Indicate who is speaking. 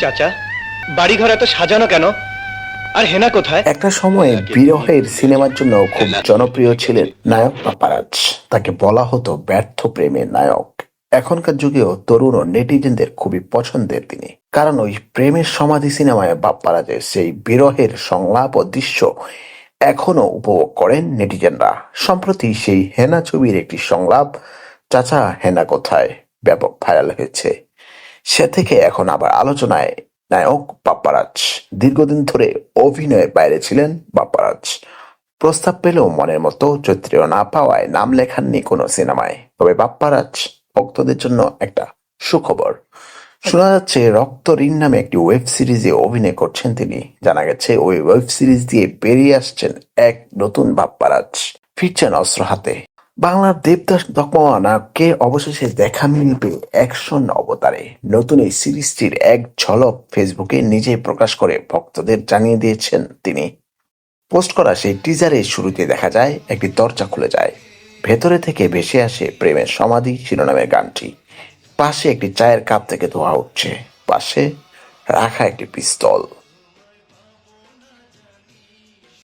Speaker 1: চাচা, বাড়িঘর এত সাজানো কেন? আর হেনা কোথায়?
Speaker 2: একটা সময়ে বিরহের সিনেমার জন্য খুব জনপ্রিয় ছিলেন নায়ক পাপারাজ। তাকে বলা হতো ব্যর্থ প্রেমের নায়ক। এখনকার যুগেও তরুণ ও নেটিজেনদের খুবই পছন্দের তিনি। কারণ ওই প্রেমের সমাধি সিনেমায় বাপ্পারাজের সেই বিরহের সংলাপ ও দৃশ্য এখনও উপভোগ করেন নেটিজেনরা। সম্প্রতি সেই হেনা ছবির একটি সংলাপ, চাচা, হেনা কোথায়? ব্যাপক ভাইরাল হয়েছে। সে থেকে এখন আবার আলোচনায় নায়ক বাপ্পারাজ। দীর্ঘদিন ধরে অভিনয়ের বাইরে ছিলেন বাপ্পারাজ। প্রস্তাব পেলেও মনের মতো চৈত্রীয় না পাওয়ায় নাম লেখাননি কোনো সিনেমায়। তবে বাপ্পারাজ ভক্তদের জন্য একটা সুখবর। শোনা যাচ্ছে, রক্ত ঋণ নামে একটি ওয়েব সিরিজে অভিনয় করছেন তিনি। জানা গেছে, ওই ওয়েব সিরিজ দিয়ে বেরিয়ে আসছেন এক নতুন বাপ্পারাজ, ফিরছেন অস্ত্র হাতে। বাংলার দেবদাস নায়ককে অবশেষে দেখা মিলবে অ্যাকশন অবতারে। নতুন এই সিরিজটির এক ঝলক ফেসবুকে নিজেই প্রকাশ করে ভক্তদের জানিয়ে দিয়েছেন তিনি। পোস্ট করা সেই টিজারের শুরুতে দেখা যায়, একটি দরজা খুলে যায়। ভেতরে থেকে ভেসে আসে প্রেমের সমাধি শিরোনামের গানটি। পাশে একটি চায়ের কাপ থেকে ধোয়া উঠছে। পাশে রাখা একটি পিস্তল।